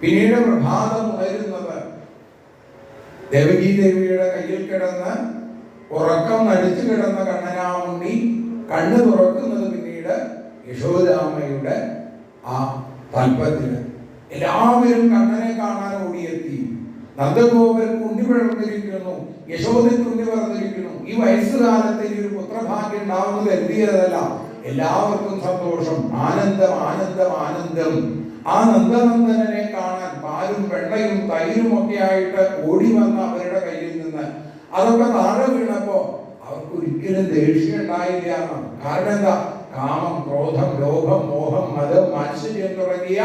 പിന്നീട് പ്രഭാതം വരുന്നത് ദേവകി ദേവിയുടെ കയ്യിൽ കിടന്ന് ഉറക്കം നടിച്ചു കിടന്ന കണ്ണനാമുണ്ണി കണ്ണു തുറക്കുന്നത് പിന്നീട് യശോദാമ്മയുടെ ആ തൽപ്പത്തിന് എല്ലാവരും കണ്ണനെ കാണാൻ ഓടിയെത്തി. നന്ദഗോപൻ കുണ്ടി പിഴർന്നിരിക്കുന്നു യശോദൻ കുണ്ടി പറഞ്ഞിരിക്കുന്നു ഈ വയസ്സുകാലത്ത് ഈ ഒരു പുത്രഭാഗ്യം ഉണ്ടാവുന്നത് എന്തിയതല്ല എല്ലാവർക്കും സന്തോഷം. ആനന്ദം ആനന്ദം ആനന്ദം. ആ നന്ദനന്ദനെ കാണാൻ പാലും വെള്ളയും തൈരും ഒക്കെ ആയിട്ട് ഓടി വന്ന അവരുടെ കയ്യിൽ നിന്ന് അതൊക്കെ താഴെ വീണപ്പോ അവർക്ക് ഒരിക്കലും ദേഷ്യം ഉണ്ടായില്ല കാരണം എന്താ? കാമം ക്രോധം ലോഭം മോഹം മതം മാത്സര്യം തുടങ്ങിയ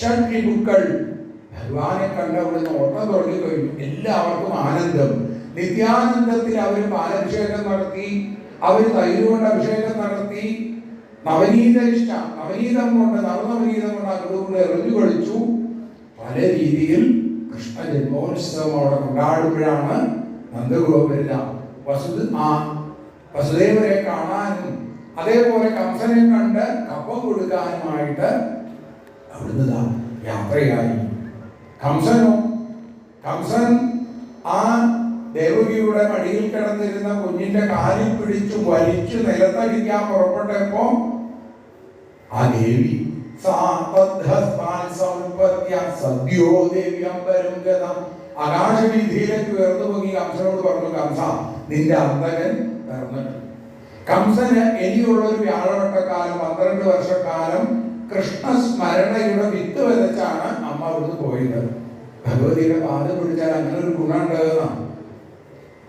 ഷഡ്രിപുക്കൾ ഭഗവാനെ കണ്ട് അവിടുന്ന് ഓട്ടം തുടങ്ങി കഴിഞ്ഞു. എല്ലാവർക്കും ആനന്ദം. നിത്യാനന്ദത്തിൽ അവർ പാലഭിഷേകം നടത്തി അവർ തൈര് കൊണ്ട് അഭിഷേകം നടത്തി നവനീത ഇഷ്ട നവനീതം കൊണ്ട് നവനവനീതം കൊണ്ട് അഗ്രൂപ്പിനെ കളിച്ചു. പല രീതിയിൽ കൃഷ്ണ ജന്മോത്സവം അവിടെ കൊണ്ടാടുമ്പോഴാണ് നന്ദഗോപുര വസുദ ആ വസുദേവരെ കാണാനും അതേപോലെ കംസനെ കണ്ട് കപ്പം കൊടുക്കാനുമായിട്ട് അവിടുന്ന് യാത്രയായി. കംസനോ കംസൻ ആ ദേവകിയുടെ മടിയിൽ കിടന്നിരുന്ന കുഞ്ഞിന്റെ കാലിൽ പിടിച്ചു വലിച്ചു നിലത്തടിക്കാൻ പുറപ്പെട്ടപ്പോ ആ ദേവി പറഞ്ഞു കംസ നിന്റെ കംസന് ഇനിയുള്ള ഒരു വ്യാഴവട്ടക്കാലം പന്ത്രണ്ട് വർഷക്കാലം കൃഷ്ണസ്മരണയുടെ വിത്ത് വിതച്ചാണ് അമ്മ അവിടുന്ന് പോയത് ഭഗവതിയുടെ പാദം പിടിച്ചാൽ അങ്ങനെ ഒരു ഗുണം ഉണ്ടാകുന്നതാണ്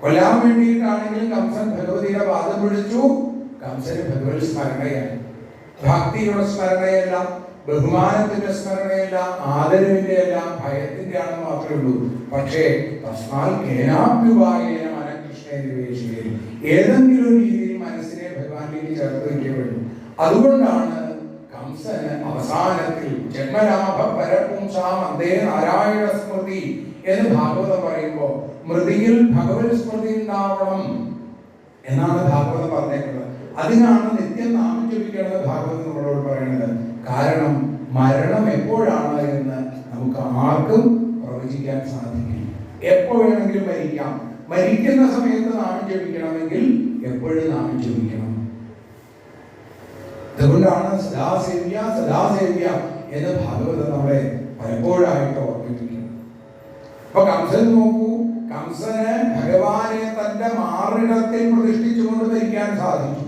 കൊല്ലാൻ വേണ്ടിയിട്ടാണെങ്കിലും കംസൻ ഭഗവതിയുടെ പാദം പിടിച്ചു. കംസന് ഭഗവതി സ്മരണയായി. ഭക്തിയുടെ സ്മരണയല്ല ബഹുമാനത്തിന്റെ സ്മരണയല്ല ആദരവിന്റെ അല്ല ഭയത്തിന്റെ ആണെന്ന് മാത്രമേ ഉള്ളൂ. പക്ഷേ തസ്മാൽ കേനാഭ്യുപായേന മനകൃഷ്ണ നിവേശിക്കൽ ഏതെങ്കിലും രീതിയിൽ മനസ്സിനെ ഭഗവാനിലേക്ക് ചേർത്ത് വയ്ക്കപ്പെടും അതുകൊണ്ടാണ് കംസന് അവസാനത്തിൽ ജന്മലാഭ പരപുംസാം അന്തേ നാരായണ സ്മൃതി എന്ന് ഭാഗവതം പറയുമ്പോൾ മൃതിയിൽ ഭഗവത് സ്മൃതി ഉണ്ടാവണം എന്നാണ് ഭാഗവതം പറഞ്ഞേക്കുന്നത്. അതിനാണ് നിത്യം നാമം ജപിക്കണമെന്ന് ഭാഗവതം നമ്മളോട് പറയുന്നത്. കാരണം മരണം എപ്പോഴാണ് എന്ന് നമുക്ക് ആർക്കും പ്രവചിക്കാൻ സാധിക്കില്ല. എപ്പോ വേണമെങ്കിലും മരിക്കാം. മരിക്കുന്ന സമയത്ത് നാമം ജപിക്കണമെങ്കിൽ എപ്പോഴും നാമം ജപിക്കണം അതുകൊണ്ടാണ് സദാസേവ്യ സദാസേവ്യ എന്ന് ഭാഗവതം നമ്മളെ പലപ്പോഴായിട്ട് ഓർമ്മിപ്പിക്കുന്നത്. അപ്പൊ കംസൻ നോക്കൂ. കംസന് ഭഗവാനെ തന്റെ മാറിടത്തിൽ പ്രതിഷ്ഠിച്ചുകൊണ്ട് മരിക്കാൻ സാധിച്ചു.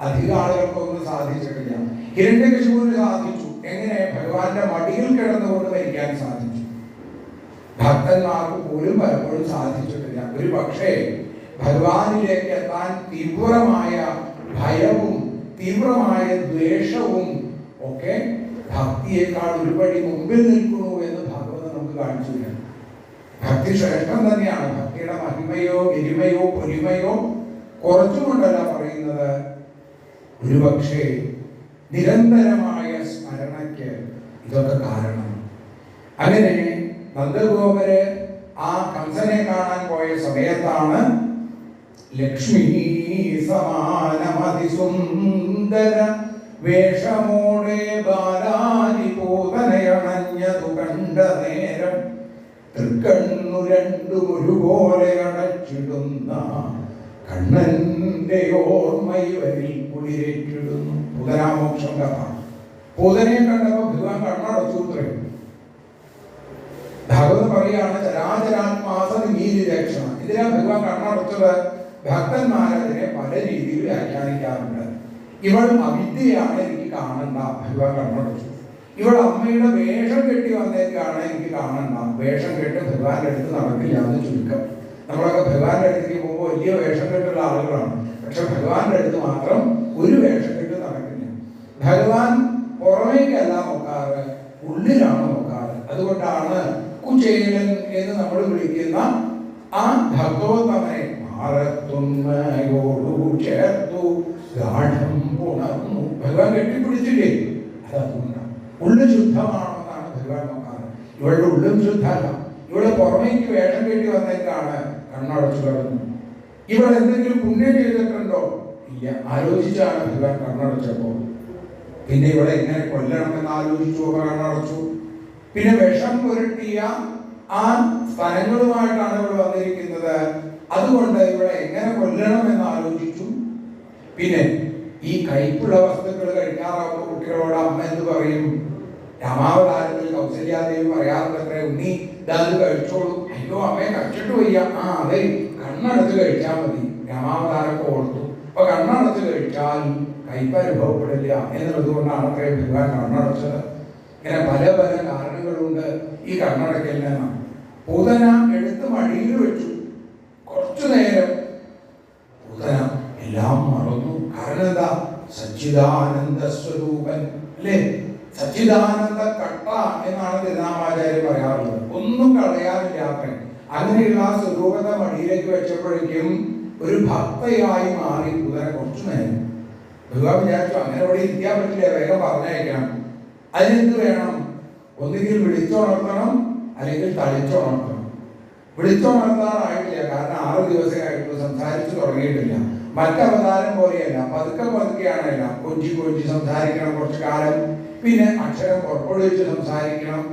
അധിക ആളുകൾക്കൊന്നും സാധിച്ചിട്ടില്ല. ഹിരണ്യകശിപുവിന് സാധിച്ചു. എങ്ങനെ? ഭഗവാന്റെ മടിയിൽ കിടന്നുകൊണ്ട് മരിക്കാൻ സാധിച്ചു. ഭക്തന്മാർക്ക് പോലും പലപ്പോഴും സാധിച്ചിട്ടില്ല. ഒരു പക്ഷേ ഭഗവാനിലേക്ക് എത്താൻ തീവ്രമായ ഭയവും തീവ്രമായ ദ്വേഷവും ഒക്കെ ഭക്തിയേക്കാൾ ഒരുപടി മുമ്പിൽ നിൽക്കുന്നു എന്ന് ഭഗവത് നമുക്ക് കാണിച്ചു തരാം. ഭക്തി ശ്രേഷ്ഠം തന്നെയാണ്. ഭക്തിയുടെ മഹിമയോ എരിമയോ പൊലിമയോ കുറച്ചുകൊണ്ടല്ല പറയുന്നത് ഒരുപക്ഷെ നിരന്തരമായ സ്മരണയ്ക്ക് ഇതൊക്കെ കാരണം. അങ്ങനെ നന്ദഗോപര് ആ കംസനെ കാണാൻ പോയ സമയത്താണ് ലക്ഷ്മി സമാനമതിസുന്ദര വേഷമോടെ ബാലാരി പൂതനയണഞ്ഞതു കണ്ട നേരം തൃക്കണ്ണു രണ്ടും ഒരുപോലെ അടച്ചിടുന്ന കണ്ണന്റെ ഓർമ്മയിവരിൽ കുളിരേറ്റിടുന്നു പൂതനാമോക്ഷം കഥ പൂതനെ കണ്ടപ്പോ ഭഗവാൻ കണ്ണടച്ചു പറയും ഭാഗവതം പറയാണ് രാജരാത്മാസം നീതി രക്ഷണം ഇതിനാ ഭഗവാൻ കണ്ണടച്ചത്. ഭക്തന്മാരതിനെ പല രീതിയിൽ വ്യാഖ്യാനിക്കാറുണ്ട്. ഇവൾ അവിദ്യയാണ് എനിക്ക് കാണണ്ട. ഭഗവാൻ കണ്ണടച്ചു. ഇവൾ അമ്മയുടെ വേഷം കെട്ടി വന്നേക്കാണ് എനിക്ക് കാണണ്ട. വേഷം കെട്ട് ഭഗവാന്റെ അടുത്ത് നടക്കില്ല എന്ന് ചുരുക്കം. നമ്മളൊക്കെ ഭഗവാന്റെ അടുത്തേക്ക് പോകുമ്പോൾ വലിയ വേഷം കെട്ടുള്ള ആളുകളാണ്. പക്ഷെ ഭഗവാന്റെ അടുത്ത് മാത്രം ഒരു വേഷത്തിട്ട് നടക്കില്ല. ഭഗവാൻ പുറമേക്കല്ല നോക്കാറ് ഉള്ളിലാണ് നോക്കാറ്. അതുകൊണ്ടാണ് കുചേലൻ എന്ന് നമ്മൾ വിളിക്കുന്ന ആ ഭഗവതനെ മാറത്തുമ്മയോടു ചേർത്തു ഗാഠം പുണർന്നു ഭഗവാൻ കെട്ടിപ്പിടിച്ചില്ലേ? അതതുകൊണ്ടാണ് ഉള്ളു ശുദ്ധമാണെന്നാണ് ഭഗവാൻ നോക്കാറ്. ഇവളുടെ ഉള്ളും ശുദ്ധമല്ല. ഇവിടെ പുറമേക്ക് വേഷം കെട്ടി വന്നേക്കാണ് കണ്ണടച്ചു കടന്നു. ഇവൾ എന്തെങ്കിലും പുണ്യം ചെയ്തിട്ടുണ്ടോ? ആലോചിച്ചാണ് ഭഗവാൻ കണ്ണടച്ചപ്പോ പിന്നെ ഇവിടെ എങ്ങനെ കൊല്ലണമെന്ന് ആലോചിച്ചു കണ്ണടച്ചു. പിന്നെ വിഷം പുരട്ടിയ ആ സ്ഥലങ്ങളുമായിട്ടാണ് ഇവിടെ വന്നിരിക്കുന്നത്. അതുകൊണ്ട് ഇവിടെ എങ്ങനെ കൊല്ലണം എന്ന് ആലോചിച്ചു. പിന്നെ ഈ കയ്പുള്ള വസ്തുക്കൾ കഴിക്കാറാവുമ്പോൾ കുട്ടികളോട് അമ്മ എന്ന് പറയും? രാമാവതാരത്തിൽ കൗസല്യാദേവി പറയാറുണ്ടത്രേ ഉണ്ണി ഇതാത് കഴിച്ചോളൂ. അയ്യോ അമ്മയെ കഴിച്ചിട്ട് വയ്യ. ആ അതെ കണ്ണടച്ച് കഴിച്ചാൽ മതി. രാമാവതാരമൊക്കെ ഓർത്തു. അപ്പൊ കണ്ണടച്ച് കഴിച്ചാൽ കയ്പ് അനുഭവപ്പെടില്ല എന്നുള്ളത് കൊണ്ടാണ് അത്രേ ഭഗവാൻ കണ്ണടച്ചത്. ഇങ്ങനെ പല പല കാരണങ്ങളുണ്ട് ഈ കണ്ണടക്കലിന് പൂതന എടുത്ത് മടിയിൽ വെച്ചു. കുറച്ചു നേരം പൂതന എല്ലാം മറന്നു. കാരണം സച്ചിദാനന്ദ സ്വരൂപൻ അല്ലേ? സച്ചിദാനന്ദ കട്ട എന്നാണ് തിരുനാമാചാര്യം പറയാറുള്ളത്. ഒന്നും കളയാനില്ലാത്ത അങ്ങനെയുള്ള ആ സ്വരൂപത മടിയിലേക്ക് വെച്ചപ്പോഴേക്കും ഒരു ഭക്തയായി മാറി കുതിര കുറച്ചു നേരം ഭഗവാൻ വിചാരിച്ചു അങ്ങനെ അവിടെ ഇരിക്കാൻ പറ്റില്ല വേഗം പറഞ്ഞയക്കണം. അതിനെന്ത് വേണം? ഒന്നുകിൽ വിളിച്ചുണർത്തണം അല്ലെങ്കിൽ തളിച്ചുണർത്തണം വിളിച്ചുണർത്താനായിട്ടില്ല കാരണം ആറ് ദിവസമായിട്ട് സംസാരിച്ചു തുടങ്ങിയിട്ടില്ല. മറ്റവതാരം പോലെയല്ല പതുക്കെ പതുക്കെയാണ് എല്ലാം. കൊഞ്ചി കൊഞ്ചി സംസാരിക്കണം കുറച്ചു കാലം പിന്നെ അക്ഷരം പുറപ്പെടുവിച്ച് സംസാരിക്കണം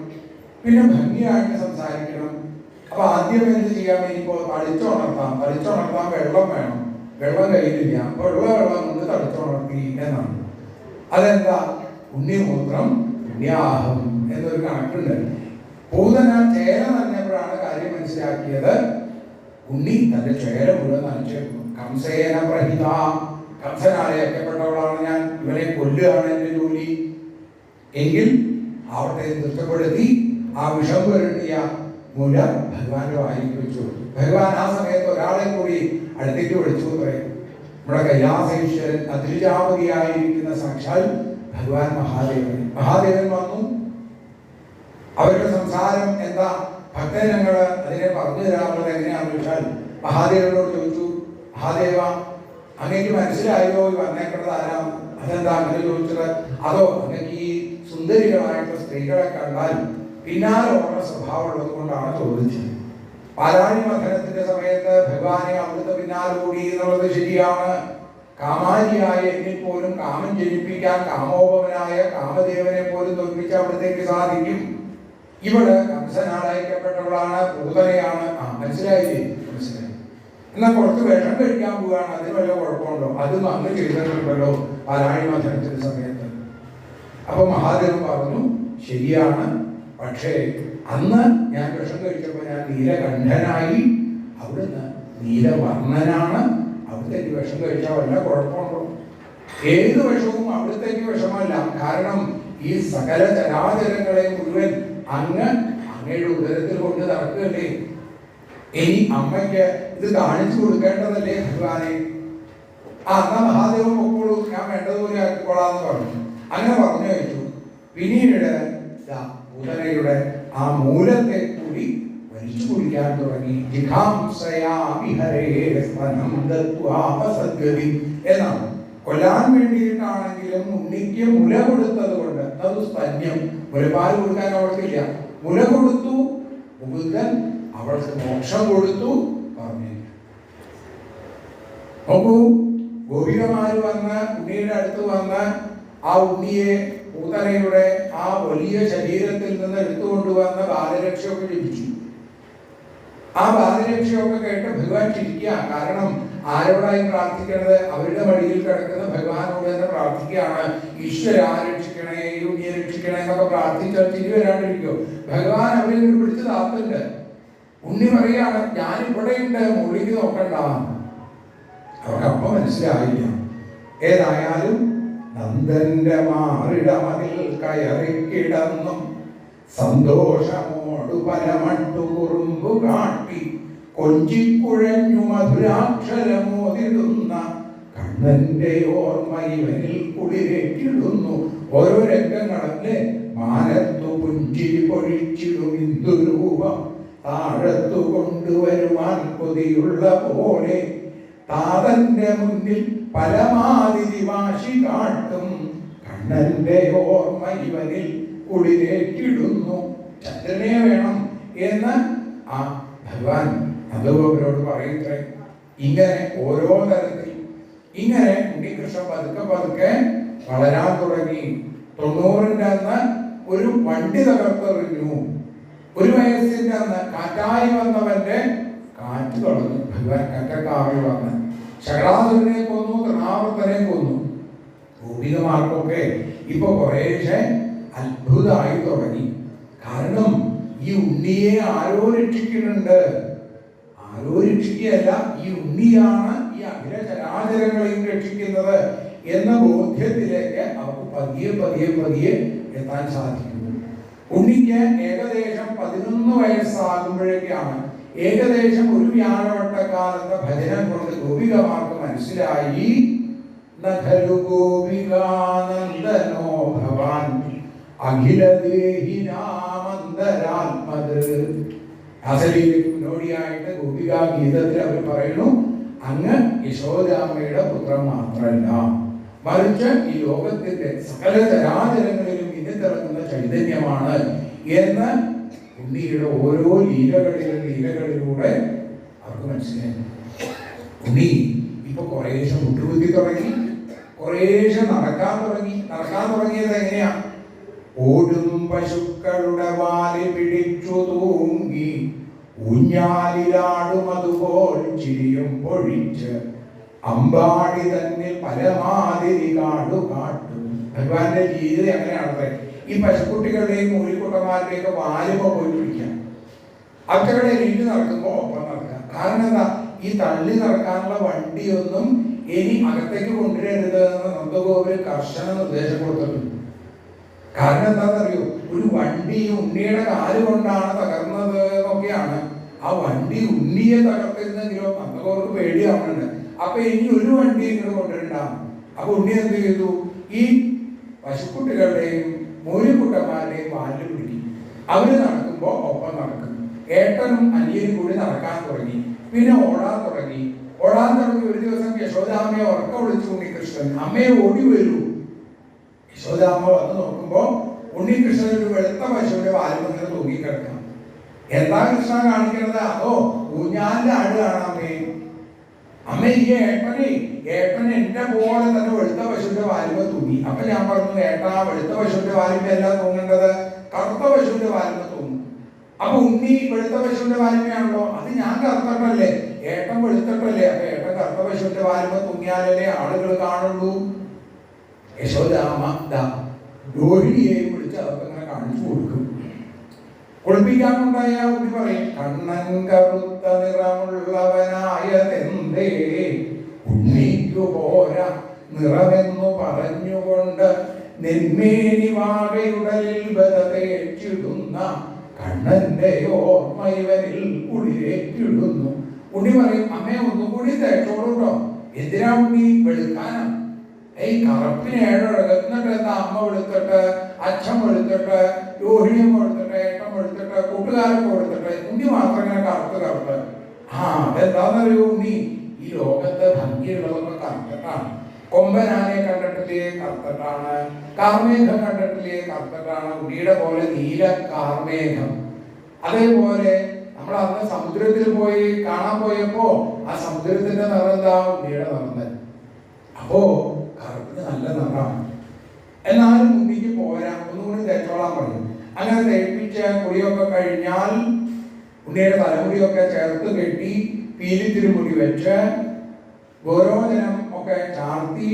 പിന്നെ ഭംഗിയായിട്ട് സംസാരിക്കണം. അപ്പൊ ആദ്യം എന്ത് ചെയ്യാൻ ഇനിയിപ്പോ തളിച്ചുണർത്താം തളിച്ചുണർത്താൻ വെള്ളം വേണം. വെള്ളം കയ്യിലില്ല. അപ്പൊ ഉള്ള വെള്ളം കൊണ്ട് തളിച്ചുണർത്തി എന്നാണ് അതെന്താ? ഉണ്ണിമൂത്രം പുണ്യാഹം എന്നൊരു കണക്കുണ്ട്. പൂതന ചേര നനഞ്ഞപ്പോഴാണ് കാര്യം മനസ്സിലാക്കിയത്. ഉണ്ണി തന്റെ ചേര മുഴുവൻ നനച്ചേക്കുന്നു കംസേന പ്രഹിത. കംസനാലെ ഞാൻ. ഇവനെ കൊല്ലുകയാണ് എന്റെ ജോലി. എങ്കിൽ എന്ന് നൃത്തപ്പെടുത്തി ആ വിഷം പുരട്ടിയ മുല ഭഗവാനോ ആയിരിക്കും ഭഗവാൻ ആ സമയത്ത് ഒരാളെ കൂടി അടുത്തേക്ക് വിളിച്ചു പറയും. നമ്മുടെ കൈലാസേശ്വരൻ അതിരുചാവുകയായിരിക്കുന്ന സാക്ഷാൽ ഭഗവാൻ മഹാദേവൻ. മഹാദേവൻ വന്നു. അവരുടെ സംസാരം എന്താ? ഭക്തജനങ്ങൾ അതിനെ പറഞ്ഞു തരാറുള്ളത് എങ്ങനെയാണെന്ന് വെച്ചാൽ മഹാദേവനോട് ചോദിച്ചു മഹാദേവ അങ്ങേക്ക് മനസ്സിലായോ? വന്നേക്കുന്നത് ആരാ? അതെന്താ? അങ്ങനെ ചോദിച്ചത് അതോ അങ്ങനെ ഈ സുന്ദരികളായിട്ടുള്ള സ്ത്രീകളെ കണ്ടാൽ പിന്നാലെ ഓടുന്ന സ്വഭാവം ഉള്ളത് കൊണ്ടാണ് ചോദിച്ചത് പാലാഴി മഥനത്തിന്റെ സമയത്ത് ഭഗവാനെ അവിടുത്തെ പിന്നാലെ കൂടി എന്നുള്ളത് ശരിയാണ്. കാമാരിയായ എന്നിൽ പോലും കാമം ജനിപ്പിക്കാൻ കാമോപമനായ കാമദേവനെ പോലും തോൽപ്പിച്ച് അവിടത്തേക്ക് സാധിക്കും. ഇവിടെ കംസനാൽ അയക്കപ്പെട്ടവളാണ് പൂതനയാണ് ആ മനസ്സിലായില്ലേ? മനസ്സിലായി. എന്നാൽ കുറച്ച് വിഷം കഴിക്കാൻ പോവുകയാണ്. അതിന് വല്ല കുഴപ്പമുണ്ടോ? അതും അന്ന് ചെയ്തിട്ടുണ്ടല്ലോ പാലാഴി മഥനത്തിന്റെ സമയത്ത്. അപ്പൊ മഹാദേവൻ പറഞ്ഞു ശരിയാണ്. പക്ഷേ അന്ന് ഞാൻ വിഷം കഴിച്ചപ്പോൾ ഞാൻ നീലകണ്ഠനായി. അവിടുന്ന് നീലവർണനാണ്. അവിടുത്തേക്ക് വിഷം കഴിച്ചാൽ വല്ല കുഴപ്പമുണ്ടോ? ഏത് വിഷവും അവിടുത്തേക്ക് വിഷമല്ല. കാരണം ഈ സകല ചരാചരങ്ങളെ മുഴുവൻ അങ്ങ് അങ്ങയുടെ ഉദരത്തിൽ കൊണ്ട് നടക്കുകയല്ലേ? ഇനി അമ്മയ്ക്ക് ഇത് കാണിച്ചു കൊടുക്കേണ്ടതല്ലേ ഭഗവാനെ? ആ എന്നാ മഹാദേവൻ പൊക്കോളൂ. ഞാൻ വേണ്ടതുപോലെ ആക്കിക്കോളാന്ന് പറഞ്ഞു. അങ്ങനെ പറഞ്ഞു വെച്ചു പിന്നീട് ദാ ആ മൂലത്തെ കൂടി വലിച്ചു കുടിക്കാൻ തുടങ്ങി. എന്നാണ്. കൊല്ലാൻ വേണ്ടിയിട്ടാണെങ്കിലും ഉണ്ണിക്ക് മുല കൊടുത്തത് കൊണ്ട് അത് സ്തന്യം. മുലപ്പാൽ കൊടുക്കാൻ അവൾക്കില്ല. മുല കൊടുത്തു. മുകുന്ദൻ അവൾക്ക് മോക്ഷം കൊടുത്തു. പറഞ്ഞു. നോക്കൂ ഗോപികമാര് വന്ന് ഉണ്ണിയുടെ അടുത്ത് വന്ന് ആ ഉണ്ണിയെ പൂതനയുടെ ആ വലിയ ശരീരത്തിൽ നിന്ന് എടുത്തുകൊണ്ടുവന്ന ബാലരക്ഷയൊക്കെ ലഭിച്ചു. ആ ബാലരക്ഷയൊക്കെ കേട്ട് ഭഗവാൻ ചിരിക്കുക. കാരണം ആരോടായി പ്രാർത്ഥിക്കണത് അവരുടെ വഴിയിൽ കിടക്കുന്ന ഭഗവാനോട് തന്നെ പ്രാർത്ഥിക്കുകയാണ്. ഈശ്വര രക്ഷിക്കണേ ഉണ്ണിയെ രക്ഷിക്കണേ എന്നൊക്കെ പ്രാർത്ഥിച്ചാൽ വരാണ്ടിരിക്കോ ഭഗവാൻ അവരിൽ നിന്ന് പിടിച്ച് താത്തുണ്ട്. ഉണ്ണി പറയാണ് ഞാൻ ഇവിടെയുണ്ട് മുകളിലേക്ക് നോക്കണ്ട. അവർക്ക് അപ്പൊ മനസ്സിലായില്ല. ഏതായാലും നന്ദന്റെ മാറിടമതിൽ കയറി കിടന്നും സന്തോഷമോടു പരമട്ടു കുറുമ്പു കാട്ടി. കൊഞ്ചിക്കുഴഞ്ഞു മധുരാക്ഷരമോതിടുന്ന കണ്ണന്റെ ഓർമ്മ ഇവനിൽ കുളിരേറ്റിടുന്നു. ഓരോ രംഗങ്ങളല്ലേ മാനത്തു പുഞ്ചിരി പൊഴിച്ചിടും ഇന്ദുരൂപം. താഴത്തു കൊണ്ടുവരുവാൻ കൊതിയുള്ള പോലെ താതന്റെ മുന്നിൽ പരമാതിരി വാശി കാട്ടും. കണ്ണന്റെ ഓർമ്മ ഇവരിൽ കുളിരേറ്റിടുന്നു ചന്ദ്രനെ വേണം എന്ന് ആ ഭഗവാൻ നന്ദഗോപുരോട് പറയുത്രേ ഇങ്ങനെ ഓരോ തരത്തിൽ. ഇങ്ങനെ ഉണ്ണികൃഷ്ണൻ പതുക്കെ പതുക്കെ വളരാൻ തുടങ്ങി. തൊണ്ണൂറിന്റെ അന്ന് ഒരു വണ്ടി തകർത്തെറിഞ്ഞു ഒരു വയസ്സിന്റെ അന്ന് കാറ്റായി വന്നവന്റെ കാറ്റ് തുടങ്ങി ഭഗവാൻ കറ്റക്കാവിൽ വന്ന് ശകടാസുരനെ കൊന്നു തൃണാവർത്തനെ കൊന്നു. ഭൂമികമാർക്കൊക്കെ ഇപ്പൊ കുറേശ്ശെ അത്ഭുതമായി തുടങ്ങി. കാരണം ഈ ഉണ്ണിയെ ആരോ രക്ഷിക്കുന്നുണ്ട്. ആരോ രക്ഷിക്കുകയല്ല ഈ ഉണ്ണിയാണ് ഈ അഖില ചരാചരങ്ങളെയും രക്ഷിക്കുന്നത് എന്ന ബോധ്യത്തിലേക്ക് അവർക്ക് പതിയെ പതിയെ പതിയെ എത്താൻ സാധിക്കുന്നു. ഉണ്ണിക്ക് ഏകദേശം പതിനൊന്ന് വയസ്സാകുമ്പോഴേക്കാണ് ഏകദേശം ഒരു വ്യാഴവട്ടക്കാലത്തെ ഭജനം കൊണ്ട് ഗോപികമാർക്ക് മനസ്സിലായി. നഖലു ഗോപികാനന്ദനോ ഭവാൻ അഖിലദേഹിനാമന്തരാത്മത് അസലിയിലേക്ക് മുന്നോടിയായിട്ട് ഗോപിക ഗീതത്തിൽ അവർ പറയുന്നു അങ്ങ് യശോദാമ്മയുടെ പുത്രൻ മാത്രമല്ല. മറിച്ച് ഈ ലോകത്തിന്റെ സകല ചരാചരങ്ങളിലും ഇന്നിത്തിറങ്ങുന്ന ചൈതന്യമാണ് എന്ന് ഉണ്ണിയുടെ ഓരോ ലീലകളിലും ലീലകളിലൂടെ അവർക്ക് മനസ്സിലായി. ഉണ്ണി ഇപ്പൊ കുറേശ്ശെ മുട്ടുകുത്തി തുടങ്ങി കുറേശ്ശെ നടക്കാൻ തുടങ്ങി. നടക്കാൻ തുടങ്ങിയത് എങ്ങനെയാ? ഓടും പശുക്കളുടെ വാൽ പിടിച്ചു തൂങ്ങി ഊഞ്ഞാലിലാടും അതുപോൽ ചിരിയും പൊഴിച്ച് അമ്പാടി തന്നെ പരമാതിരി കാടു കാട്ടും ഭഗവാന്റെ ജീവിതം എങ്ങനെയാണത് ഈ പശുക്കുട്ടികളുടെയും മൂലിക്കുട്ടന്മാരുടെയും ഒക്കെ വാലുമ പോയി പിടിക്കാം അക്കടെ എണീറ്റ് നടക്കുമ്പോൾ ഒപ്പം നടക്കാം. കാരണം എന്താ? ഈ തള്ളി നടക്കാനുള്ള വണ്ടിയൊന്നും ഇനി അകത്തേക്ക് കൊണ്ടുവരരുത് എന്ന് നന്ദഗോപുരം കർശന നിർദ്ദേശം കൊടുത്തിട്ടുണ്ട്. കാരണം എന്താണെന്നറിയോ? ഒരു വണ്ടി ഉണ്ണിയുടെ കാൽ കൊണ്ടാണ് തകർന്നത് എന്നൊക്കെയാണ്. ആ വണ്ടി ഉണ്ണിയെ തകർത്തിരുന്നെങ്കിലോ നന്ദഗോപുരം പേടിയാവുന്നുണ്ട്. അപ്പൊ ഇനി ഒരു വണ്ടി ഇങ്ങോട്ട് കൊണ്ടുവരണ്ടാണ് അപ്പൊ ഉണ്ണി എന്ത് ചെയ്തു? ഈ പശുക്കുട്ടികളുടെയും മൂലിക്കുട്ടന്മാരുടെയും പാലിൽ പിടിക്കും. അവർ നടക്കുമ്പോ ഒപ്പം നടക്കും. ഏട്ടനും അനിയനും കൂടി നടക്കാൻ തുടങ്ങി. പിന്നെ ഓടാൻ തുടങ്ങി. ഓടാൻ തുടങ്ങി ഒരു ദിവസം യശോദാമ്മയെ ഉറക്കം വിളിച്ചു ഉണ്ണികൃഷ്ണൻ അമ്മയെ ഓടി വരൂ. യശോദാമ്മ വന്ന് നോക്കുമ്പോ ഉണ്ണികൃഷ്ണൻ ഒരു വെളുത്ത പശുവിന്റെ വാലുമങ്ങനെ തൂങ്ങിക്കിടക്കാം എന്താ കൃഷ്ണ കാണിക്കുന്നത് അതോ ഊഞ്ഞാലിന്റെ ആട് കാണാമേ അമ്മ ഈ ഏട്ടനെ ഏട്ടൻ എന്റെ പോലെ തന്നെ വെളുത്ത പശുവിന്റെ വാലുമ തൂങ്ങി അപ്പൊ ഞാൻ പറഞ്ഞു ഏട്ടാ വെളുത്ത പശുവിന്റെ വാലുമ അല്ല തൂങ്ങേണ്ടത് കറുത്ത പശുവിന്റെ വാലുമ തോന്നും. അപ്പൊ ഉണ്ണി വെളുത്ത പശുവിന്റെ വാലുമയാണല്ലോ അത് ഞാൻ കറുത്തട്ടല്ലേ? ഏട്ടൻ വെളുത്തട്ടല്ലേ? അപ്പൊ ഏട്ടൻ കറുത്ത പശുവിന്റെ വാലുമ തൂങ്ങിയാലല്ലേ ആളുകൾ കാണുള്ളൂ. യശോദാമ രോഹിണിയെയും വിളിച്ച് അവർക്ക് അങ്ങനെ കാണിച്ചു കൊടുക്കും. കുളിപ്പിക്കാനുണ്ടായ ഉണ്ണി പറയും കണ്ണൻ കറുത്ത നിറമുള്ളവനായതെന്തേ ഉണ്ണിക്കു പോരാ. നിറമെന്നു പറഞ്ഞുകൊണ്ട് നെന്മേനി വാകയുടലിൽ ബലതേറ്റിടുന്ന കണ്ണന്റെ ഓർമ്മ ഇവനിൽ കുടിയേറ്റിടുന്നു ഉണ്ണി പറയും അമ്മേ ഒന്നും കൂടി തേച്ചോളൂട്ടോ. എന്തിനാ ഉണ്ണി വെളുക്കാനാ? ഏയ് കറുപ്പിന് ഏഴഴക് എന്താ അമ്മ വെളുത്തിട്ട് അച്ഛൻ വെളുത്തിട്ട് രോഹിണിയും വെളുത്തിട്ട് ഏട്ടൻ വെളുത്തിട്ട് കൂട്ടുകാരൊക്കെ കൊമ്പനാനെ കണ്ടിട്ടില്ലേ? കറുത്തിട്ടാണ്. കാർമേഘം കണ്ടിട്ടില്ലേ? കറുത്തിട്ടാണ്. ഉടിയുടെ പോലെ നീല കാർമേഘം അതേപോലെ നമ്മൾ അന്ന് സമുദ്രത്തിൽ പോയി കാണാൻ പോയപ്പോ ആ സമുദ്രത്തിന്റെ നിറം എന്താ ഉണ്ണിയുടെ നിറം അപ്പോ കറുപ്പിന് നല്ല നിറമാണ്. എന്നാലും മുമ്പിക്ക് പോരാ. ഒന്നുകൂടി തേച്ചോളാൻ പറയും. അങ്ങനെ തേപ്പിച്ച കുടിയൊക്കെ കഴിഞ്ഞാൽ ഉണ്ണിയുടെ തലമുടിയൊക്കെ ചേർത്ത് കെട്ടി പീലിത്തിരുമുടി വെച്ച് ഗൗരവജനം ഒക്കെ ചാർത്തി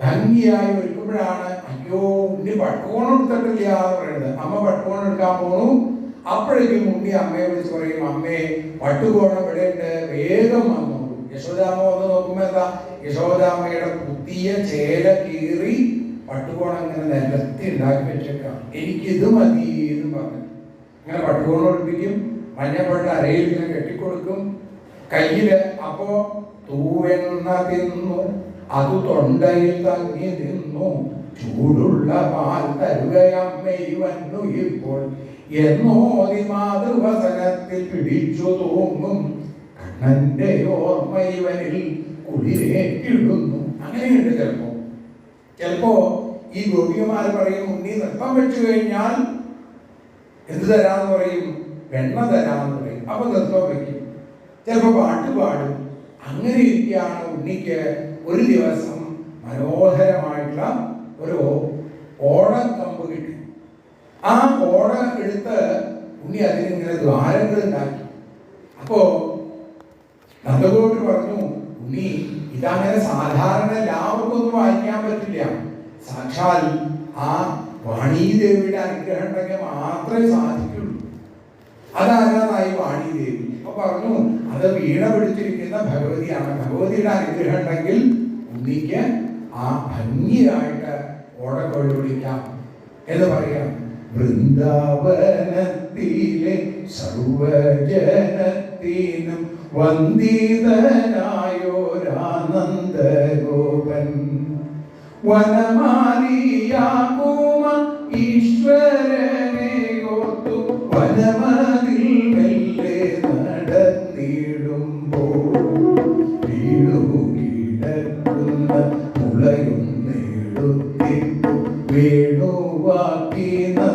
ഭംഗിയായി ഒരുക്കുമ്പോഴാണ് അയ്യോ ഉണ്ണി പട്ടുകോണം എടുത്തിട്ടില്ല എന്ന് പറയുന്നത്. അമ്മ പട്ടുകോണം എടുക്കാൻ പോണു. അപ്പോഴേക്കും ഉണ്ണി അമ്മയെ വിളിച്ച് പറയും അമ്മേ പട്ടുകോണം ഇവിടെ ഉണ്ട് വേഗം വന്നു. യശോദാമ്മ വന്ന് നോക്കുമ്പോ എന്താ? യശോദാമ്മയുടെ പുതിയ ചേല കീറി പട്ടുകോണം ഇങ്ങനെ നിലത്തി ഉണ്ടാക്കി വെച്ചേക്കാം. എനിക്കിത് മതി എന്ന് പറഞ്ഞു. ഇങ്ങനെ പട്ടുകോണം ഒളിപ്പിക്കും. മഞ്ഞപ്പെട്ട അരയിൽ ഇങ്ങനെ കെട്ടിക്കൊടുക്കും. കയ്യിൽ അപ്പോ തൂവെണ്ണ തിന്നു. അത് തൊണ്ടയിൽ തങ്ങി നിന്നു. ചൂടുള്ള പാൽ തരുകയമ്മയുവന്നു ഇപ്പോൾ എന്നോതി മാതൃവസനത്തിൽ പിടിച്ചു തൂങ്ങും. കണ്ണന്റെ ഓർമ്മ ഇവനിൽ കുളിരേറ്റിടുന്നു അങ്ങനെയുണ്ട് ചിലപ്പോ. ചിലപ്പോ ഈ ഗോപികമാർ പറയും ഉണ്ണി നൃത്തം വെച്ചു കഴിഞ്ഞാൽ എന്ത് തരാന്ന് പറയും? വെണ്ണ തരാന്ന് പറയും. അപ്പൊ നൃത്തം വയ്ക്കും ചിലപ്പോ പാട്ട് പാടും. അങ്ങനെ ഇരിക്കുകയാണ് ഉണ്ണിക്ക് ഒരു ദിവസം മനോഹരമായിട്ടുള്ള ഒരു ഓടക്കമ്പ് കിട്ടി. ആ ഓട എടുത്ത് ഉണ്ണി അതിനിങ്ങനെ ദ്വാരങ്ങൾ ഉണ്ടാക്കി. അപ്പോ നന്ദഗോപി പറഞ്ഞു ഉണ്ണി ഇതങ്ങനെ സാധാരണ ലാഭമൊന്നും വായിക്കാൻ പറ്റില്ല. സാക്ഷാൽ ആ വാണീദേവിയുടെ അനുഗ്രഹം ഉണ്ടെങ്കിൽ മാത്രമേ സാധിക്കുള്ളൂ. അതാരാന്നായി വാണിദേവി അപ്പൊ പറഞ്ഞു അത് വീണ പിടിച്ചിരിക്കുന്ന ഭഗവതിയാണ്. ഭഗവതിയുടെ അനുഗ്രഹം ഉണ്ടെങ്കിൽ ഉണ്ണിക്ക് ആ ഭംഗിയായിട്ട് ഓടക്കൊഴി വിളിക്കാം എന്ന് പറയാം. വൃന്ദാവനത്തിലെ സർവജനത്തിനും വന്ദിതനായോരാനന്ദഗോപൻ വനമാലിയാകുമ ഈശ്വരനെ ഓർത്തു വനമതിൽ വേണുവാക്കി നന്ദനം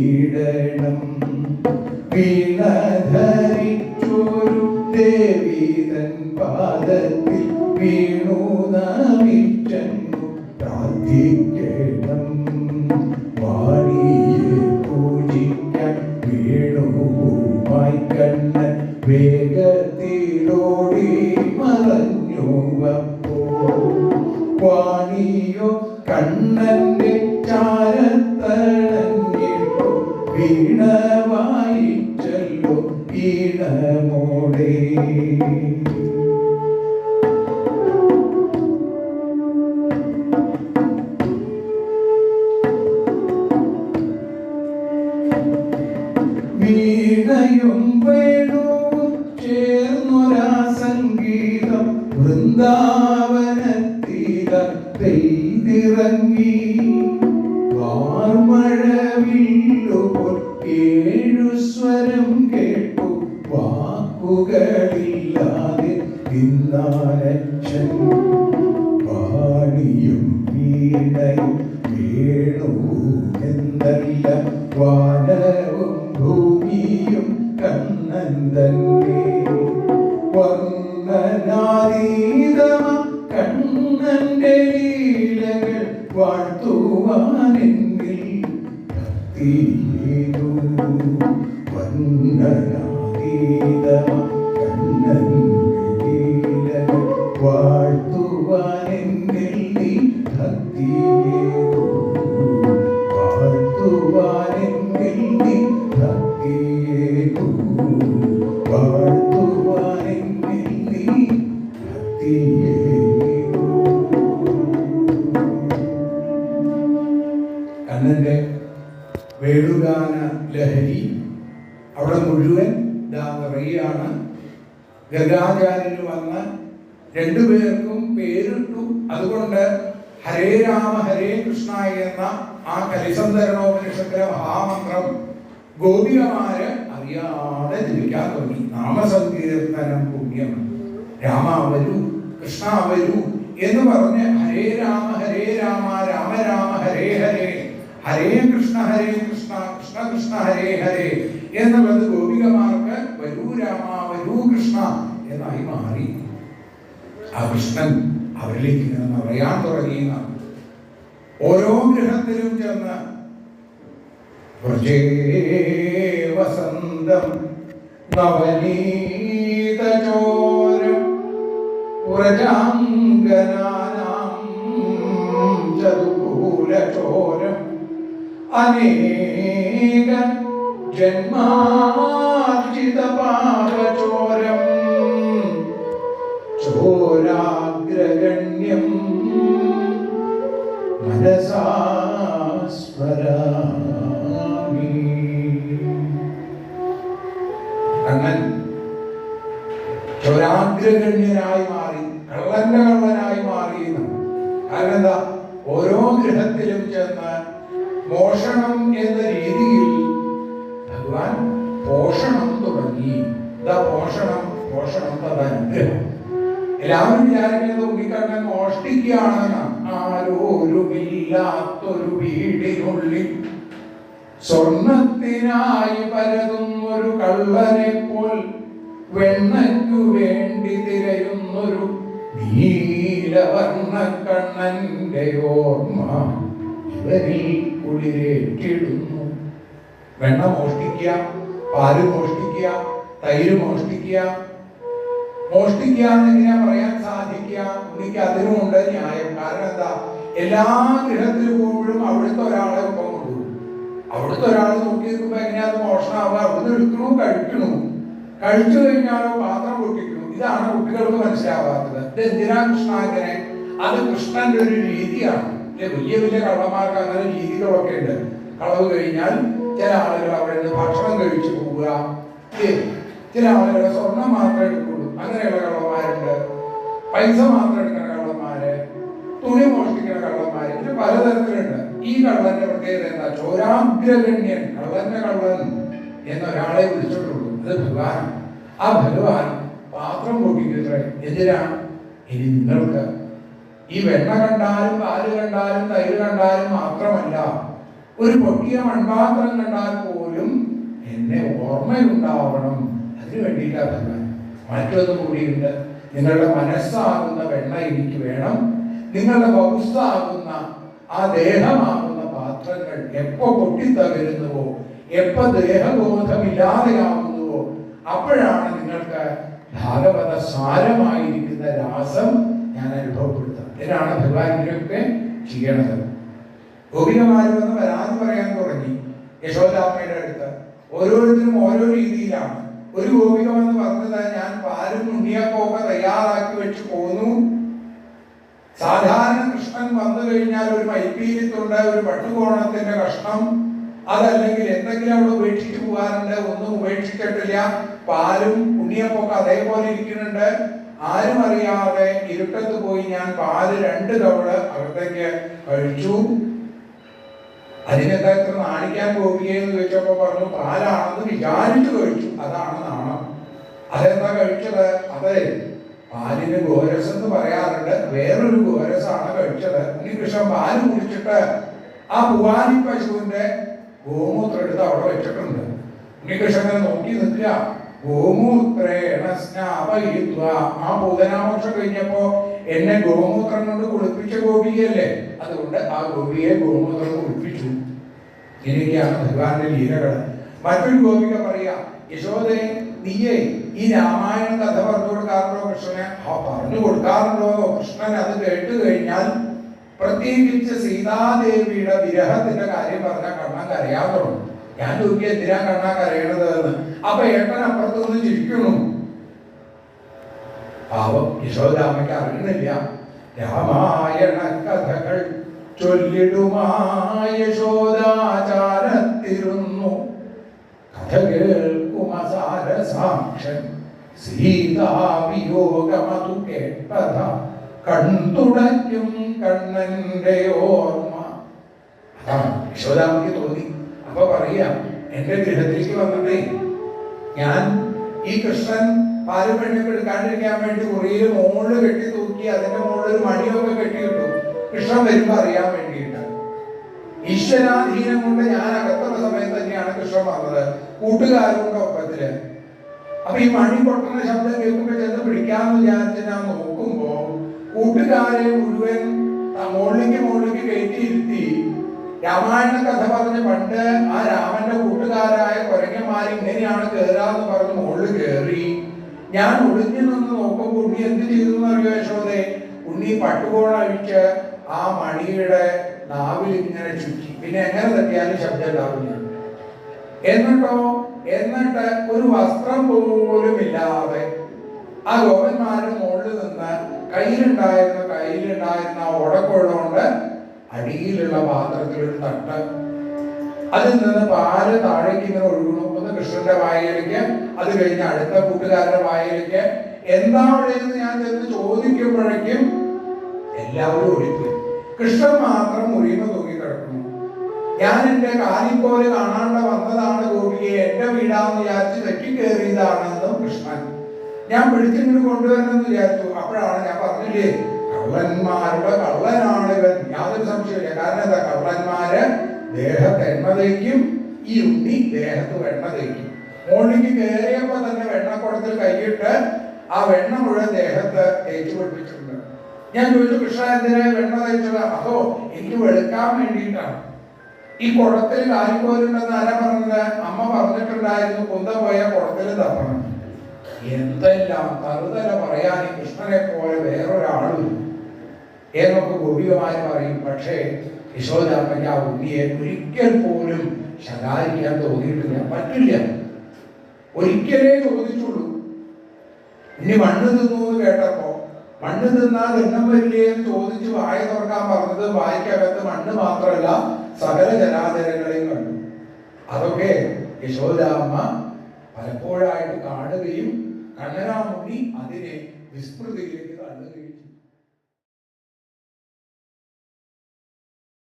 കനിഞ്ഞിടണം വീണധരിച്ചൊരു ദേവീതൻ പാദത്തിൽ വീണു നമിച്ചെന്നു പ്രാർത്ഥിക്കണം. വൃന്ദാവനത്തില പെയ്തിറങ്ങി വാർമഴവില്ലുപോൽ ഏഴു ഗംഗാചാര്യന് വന്ന് രണ്ടുപേർക്കും പേരിട്ടു. അതുകൊണ്ട് ഹരേ രാമ ഹരേ കൃഷ്ണ എന്ന ആ കലിസന്ധരണോപനിഷത്തിലെ മഹാമന്ത്രം ഗോപികമാര് അറിയാതെ ജീവിക്കാൻ തുടങ്ങി. നാമസങ്കീർത്തനം പുണ്യം. രാമ വരൂ കൃഷ്ണ വരൂ എന്ന് പറഞ്ഞ് ഹരേ രാമ ഹരേ രാമ രാമ രാമ ഹരേ ഹരേ ഹരേ കൃഷ്ണ ഹരേ കൃഷ്ണ കൃഷ്ണ കൃഷ്ണ ഹരേ ഹരേ എന്നുള്ളത് ഗോപികമാർക്ക് വരൂ രാമ വരൂ കൃഷ്ണ എന്നായി മാറി. ആ കൃഷ്ണൻ അവരിലേക്ക് ഇങ്ങനെ നിറയാൻ തുടങ്ങിയെന്നാണ് ഓരോ ഗൃഹത്തിലും ചെന്ന് വസന്തം നവനീതചോരം വ്രജാംഗനാനാം ചതുകൂലചോരം അനേക ജന്മാർജിത പാപചോരം ചോരാഗ്രഗണ്യം മനസാ സ്മരാമി. കണ്ണൻ ചോരാഗ്രഗണ്യനായി മാറി കള്ളന്റെ കള്ളനായി മാറി. കാരണം എന്താ? ഓരോ ഗൃഹത്തിലും ചെന്ന് മോഷണം എന്ന രീതിയിൽ ഭഗവാൻ പോഷണം തുടങ്ങി. ഇതാ പോഷണം? പോഷണം തഥാ അനുഗ്രഹം എല്ലാവരും വിചാരിക്കുന്നത് ഉണ്ണിക്കണ്ണൻ മോഷ്ടിക്കുകയാണെന്നാണ്. ആരോരുമില്ലാത്തൊരു വീടിനുള്ളിൽ സ്വർണത്തിനായി ഒരു കള്ളനെ പോൽ വെണ്ണയ്ക്കു വേണ്ടി തിരയുന്നൊരു നീലവർണ കണ്ണന്റെ ഓർമ്മ ഇവരിൽ കുളിരേറ്റിടുന്നു. വെണ്ണ മോഷ്ടിക്കുക പാൽ മോഷ്ടിക്കുക തൈര് മോഷ്ടിക്കുക മോഷ്ടിക്കുക എങ്ങനെ പറയാൻ സാധിക്കുക ഉണ്ണിക്ക് അതിനുമുണ്ട് ന്യായം. കാരണം എന്താ? എല്ലാ ഗൃഹത്തിലും പോകുമ്പോഴും അവിടുത്തെ ഒരാളെ ഒപ്പം കൊണ്ടുപോകും അവിടുത്തെ ഒരാൾ നോക്കി നിൽക്കുമ്പോ എങ്ങനെയാ അത് മോഷണമാവുക? അവിടുന്ന് എടുക്കണു? കഴിക്കണു? കഴിച്ചു കഴിഞ്ഞാലോ പാത്രം പൊട്ടിക്കണു? ഇതാണ് കുട്ടികൾക്ക് മനസ്സിലാവാത്തത്. ഇത് എന്തിനാ കൃഷ്ണ അങ്ങനെ അത് കൃഷ്ണന്റെ ഒരു രീതിയാണ്. വലിയ വലിയ കള്ളന്മാർക്ക് അങ്ങനെ രീതികളൊക്കെ ഉണ്ട്. കളവ് കഴിഞ്ഞാൽ ചില ആളുകൾ അവിടെ നിന്ന് ഭക്ഷണം കഴിച്ചു പോവുക? ചില ആളുകൾ സ്വർണം എടുക്കുള്ളൂ അങ്ങനെയുള്ള കള്ളന്മാരുണ്ട് പൈസ മാത്രം എടുക്കുന്ന കള്ളന്മാര് തുണി മോഷ്ടിക്കുന്ന കള്ളന്മാര് ഇങ്ങനെ പലതരത്തിലുണ്ട്. ഈ കള്ളന്റെ പ്രത്യേകത എന്താ? ചോരാഗ്രഗണ്യൻ കള്ളന്റെ കള്ളൻ എന്നൊരാളെ വിളിച്ചിട്ടുള്ളൂ അത് ഭഗവാൻ ആ ഭഗവാൻ പാത്രം പൊട്ടിക്കത്രേ എന്തിനാ ഇനി നിങ്ങൾക്ക് ഈ വെണ്ണ കണ്ടാലും പാൽ കണ്ടാലും തൈര് കണ്ടാലും മാത്രമല്ല ഒരു പൊട്ടിയ മൺപാത്രം കണ്ടാൽ പോലും എന്നെ ഓർമ്മയുണ്ടാവണം അതിനു വേണ്ടിയിട്ടാണ് ഭഗവാൻ മറ്റൊന്നും കൂടിയുണ്ട്. നിങ്ങളുടെ മനസ്സാകുന്ന വെണ്ണ എനിക്ക് വേണം. നിങ്ങളുടെ വകുസ്സാകുന്ന ആ ദേഹമാകുന്ന പാത്രങ്ങൾ എപ്പോ പൊട്ടിത്തകരുന്നുവോ എപ്പോ ദേഹബോധമില്ലാതെയാകുന്നുവോ അപ്പോഴാണ് നിങ്ങൾക്ക് ഭാഗവത സാരമായിരിക്കുന്ന രാസം ഞാൻ അനുഭവപ്പെടുത്തുന്നത് ഇതിനാണ് ഭഗവാനൊക്കെ ചെയ്യണത്. ഗോപികമാര് വന്ന് പരാതി പറയാൻ തുടങ്ങി. യശോദാമ്മയുടെ അടുത്ത് ഓരോരുത്തരും ഓരോ രീതിയിലാണ്. ഒരു ഗോപികമെന്ന് പറഞ്ഞത് ഞാൻ പാലും ഉണ്ണിയപ്പമൊക്കെ തയ്യാറാക്കി വെച്ച് പോന്നു. സാധാരണ കൃഷ്ണൻ വന്നു കഴിഞ്ഞാൽ ഒരു മൈപ്പീരിത്തുണ്ട് ഒരു പട്ടുകോണത്തിന്റെ കഷ്ണം. അതല്ലെങ്കിൽ എന്തെങ്കിലും അവിടെ ഉപേക്ഷിച്ച് പോകാറുണ്ട് ഒന്നും ഉപേക്ഷിച്ചിട്ടില്ല. പാലും ഉണ്ണിയപ്പൊക്കെ അതേപോലെ ഇരിക്കുന്നുണ്ട്. ആരും അറിയാതെ ഇരുട്ടത്ത് പോയി ഞാൻ പാൽ രണ്ട് തവണ അകത്തേക്ക് കഴിച്ചു. അതിനെന്താ ഇത്ര നാണിക്കാൻ പോവുകയെന്ന് ചോദിച്ചപ്പോ പറഞ്ഞു പാലാണെന്ന് വിചാരിച്ചു കഴിച്ചു. അതാണ് നാണം. അതെന്താ കഴിച്ചത്? അതെ പാലിന് ഗോരസ് എന്ന് പറയാറുണ്ട്. വേറൊരു ഗോരസാണ് കഴിച്ചത്. ഉണ്ണികൃഷ്ണൻ പാൽ കുടിച്ചിട്ട് ആ ഭുവാനി പശുവിന്റെ ഗോമൂത്രം എടുത്ത് അവിടെ വെച്ചിട്ടുണ്ട്. ഉണ്ണികൃഷ്ണനെ നോക്കി നിൽക്കുക. ഗോമൂത്രേണ സ്നാപയിത്വ. ആ പൂതനാമോക്ഷം കഴിഞ്ഞപ്പോ എന്നെ ഗോമൂത്രം കൊണ്ട് കുളിപ്പിച്ച ഗോപികയല്ലേ? അതുകൊണ്ട് ആ ഗോപിയെ ഗോമൂത്രം കുളിപ്പിച്ചു. ഇങ്ങനെയൊക്കെയാണ് ഭഗവാന്റെ ലീലകൾ മറ്റൊരു ഗോപിക പറയാ യശോദയെ നീയേ ഈ രാമായണ കഥ പറഞ്ഞു കൊടുക്കാറുണ്ടോ കൃഷ്ണനെ? ആ പറഞ്ഞു കൊടുക്കാറുണ്ടോ? കൃഷ്ണൻ അത് കേട്ട് കഴിഞ്ഞാൽ പ്രത്യേകിച്ച് സീതാദേവിയുടെ വിരഹത്തിന്റെ കാര്യം പറഞ്ഞാൽ കണ്ണൻ കരയാൻ തുടങ്ങും. ഞാൻ ചോദിക്കുക എന്തിനാ കരയണത്? എന്ന്. അപ്പൊ ഏട്ടൻ അപ്പുറത്തുനിന്ന് ചിരിക്കണു പാവം യശോദാമയ്ക്ക് അറിയണില്ല രാമായണ കഥകൾ ചൊല്ലിടുമായശോദാചാരത്തിരുന്നു കഥ കേൾക്കുമസാര സാക്ഷൻ. സീതാവിയോഗമതു കേട്ടത കൺതുടയ്ക്കും കണ്ണന്റെ ഓർമ്മ. അതാണ് യശോദാമയ്ക്ക് തോന്നി. അപ്പൊ പറയാം എന്റെ ഗൃഹത്തിലേക്ക് വന്നിട്ടേ ഞാൻ ഈ കൃഷ്ണൻ പാലും പെണ്ണൊക്കെ എടുക്കാണ്ടിരിക്കാൻ വേണ്ടി മുറിയിൽ മോൾ കെട്ടി തൂക്കി അതിന്റെ മുകളിൽ മണിയൊക്കെ കെട്ടിയിട്ടു. കൃഷ്ണൻ വരുമ്പോ അറിയാൻ വേണ്ടിയിട്ട്. ഈശ്വരാധീനം കൊണ്ട് ഞാൻ അകത്തുള്ള സമയത്ത് തന്നെയാണ് കൃഷ്ണൻ വന്നത്. കൂട്ടുകാരുടെ ഒപ്പത്തിൽ. അപ്പൊ ഈ മണി പൊട്ടുന്ന ശബ്ദം കേൾക്കുമ്പോൾ ചെന്ന് പിടിക്കാന്ന് വിചാരിച്ച് ഞാൻ നോക്കുമ്പോ കൂട്ടുകാരെ മുഴുവൻ മുകളിലേക്ക് മുകളിലേക്ക് കയറ്റിയിരുത്തി രാമായണ കഥ പറഞ്ഞ് പണ്ട് ആ രാമന്റെ കൂട്ടുകാരായ കുരങ്ങന്മാർ ഇങ്ങനെയാണ് കേറാന്ന് പറഞ്ഞ് മുകളിൽ കയറി ഞാൻ ഒളിഞ്ഞു നിന്ന് നോക്കുമ്പോൾ ഉണ്ണി എന്ത് ചെയ്തു എന്നറിയോ യശോദേ? ഉണ്ണി പട്ടുകോണ അഴിച്ച് ആ മണിയുടെ നാവിൽ ഇങ്ങനെ ചുറ്റി. പിന്നെ എങ്ങനെ തട്ടിയാലും ശബ്ദം ഉണ്ടാവില്ല. എന്നിട്ടോ എന്നിട്ട് ഒരു വസ്ത്രം പോലും ഇല്ലാതെ ആ ഗോപന്മാരുടെ മുകളിൽ നിന്ന് കയ്യിലുണ്ടായിരുന്ന കയ്യിലുണ്ടായിരുന്ന ആ ഉടക്കുള്ളതുകൊണ്ട് അടിയിലുള്ള പാത്രത്തിൽ ഒരു തട്ട് അതിൽ നിന്ന് പാൽ താഴേക്ക് ഇങ്ങനെ ഒഴുകണു ഒന്ന് കൃഷ്ണന്റെ വായയിലേക്ക് അത് കഴിഞ്ഞ് അടുത്ത കൂട്ടുകാരുടെ വായയിലേക്ക് എന്താ ഉള്ളതെന്ന് ഞാൻ ചെന്ന് ചോദിക്കുമ്പോഴേക്കും എല്ലാവരും ഒഴിപ്പോയി കൃഷ്ണൻ മാത്രം മുറിയുമ്പോ തൂങ്ങി കിടക്കുന്നു ഞാൻ എന്റെ കാലിപ്പോലെ കാണാണ്ട് വന്നതാണ് ഗോപിയെ എന്റെ വീടാന്ന് വിചാരിച്ച് തെറ്റിക്കേറിയതാണെന്നും കൃഷ്ണൻ. ഞാൻ പിടിച്ചിങ്ങോട്ട് കൊണ്ടുവരണമെന്ന് വിചാരിച്ചു. അപ്പോഴാണ് ഞാൻ പറഞ്ഞില്ലേ കള്ളന്മാരുടെ കള്ളനാണ് ഇവൻ യാതൊരു സംശയമില്ല കാരണം എന്താ? കള്ളന്മാര് ദേഹത്ത് എണ്ണ തേക്കും ഈ ഉണ്ണി ദേഹത്ത് വെണ്ണ തേക്കും. മോണിക്ക് കയറിയപ്പോ തന്നെ വെണ്ണക്കുടത്തിൽ കൈയിട്ട് ആ വെണ്ണ മുഴുവൻ ദേഹത്ത് തേച്ചു ഞാൻ ചോദിച്ചു കൃഷ്ണ എന്തിനാ വെണ്ണ തേച്ചത്? അതോ എനിക്ക് വെളുക്കാൻ വേണ്ടിയിട്ടാണ്. ഈ കുടത്തിൽ കാലിപ്പോലുണ്ടെന്ന് ആരാ പറഞ്ഞത്? അമ്മ പറഞ്ഞിട്ടുണ്ടായിരുന്നു കുന്ത പോയ കുടത്തിൽ തപ്പണം എന്തെല്ലാം തറുതല പറയാൻ ഈ കൃഷ്ണനെ പോലെ വേറൊരാളും എന്നൊക്കെ ഗൗരവമായി പറയും പക്ഷേ യശോദാമ്മയ്ക്ക് ആ ഉണ്ണിയെ ഒരിക്കൽ പോലും ശകാരിക്കാൻ തോന്നിയിട്ടില്ല പറ്റില്ല. ഒരിക്കലേ ചോദിച്ചുള്ളൂ. ഇനി മണ്ണ് തിന്നു എന്ന് കേട്ടപ്പോ മണ്ണ് തിന്നാൽ എണ്ണം വരില്ലേ എന്ന് ചോദിച്ച് വായ തുറക്കാൻ പറഞ്ഞത് വായ്ക്കകത്ത് മണ്ണ് മാത്രമല്ല സകല ജനാചരങ്ങളെയും കണ്ടു. അതൊക്കെ യശോദാമ്മ പലപ്പോഴായിട്ട് കാണുകയും കണ്ണനാമുണ്ണി അതിനെ വിസ്മൃതിയിലേക്ക്